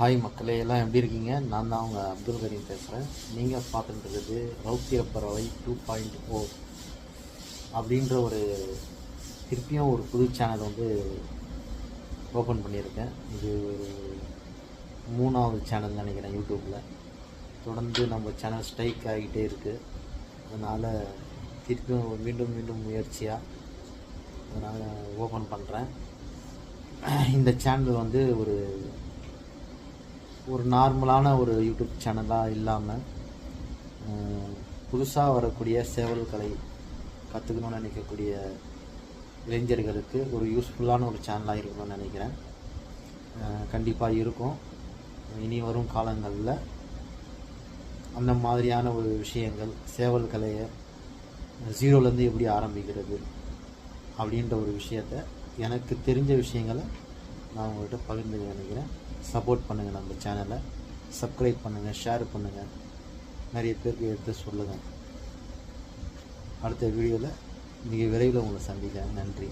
Hi மக்களே எல்லாம் எப்படி இருக்கீங்க? நான் தான் அவங்க அப்துல் கரீம் பேசுகிறேன் நீங்கள் பார்த்துட்டு இருக்கிறது ரவுத்திர பறவை டூ பாயிண்ட் ஓ அப்படின்ற ஒரு திருப்பியும் ஒரு புது சேனல் வந்து ஓப்பன் பண்ணியிருக்கேன். இது ஒரு மூணாவது சேனல் நினைக்கிறேன் யூடியூப்பில் தொடர்ந்து நம்ம சேனல் ஸ்ட்ரைக் ஆகிட்டே இருக்குது அதனால் திருப்பியும் மீண்டும் மீண்டும் முயற்சியாக அதனால் ஓப்பன் பண்ணுறேன் இந்த சேனல் வந்து ஒரு ஒரு நார்மலான ஒரு யூடியூப் சேனலாக இல்லாமல் புதுசாக வரக்கூடிய சேவல் கலை கற்றுக்கணும்னு நினைக்கக்கூடிய இளைஞர்களுக்கு ஒரு யூஸ்ஃபுல்லான ஒரு சேனலாக இருக்கணும்னு நினைக்கிறேன். கண்டிப்பாக இருக்கும். இனி வரும் காலங்களில் அந்த மாதிரியான ஒரு விஷயங்கள் சேவல் கலையை ஜீரோலேருந்து எப்படி ஆரம்பிக்கிறது அப்படின்ற ஒரு விஷயத்த எனக்கு தெரிஞ்ச விஷயங்களை நான் உங்கள்கிட்ட பகிர்ந்து நினைக்கிறேன். சப்போர்ட் பண்ணுங்கள் நம்ம சேனலை சப்ஸ்கிரைப் பண்ணுங்கள் ஷேர் பண்ணுங்கள் நிறைய பேருக்கு எடுத்து சொல்லுங்கள் அடுத்த வீடியோவில் மிக விரைவில் உங்களை சந்திக்கிறேன். நன்றி.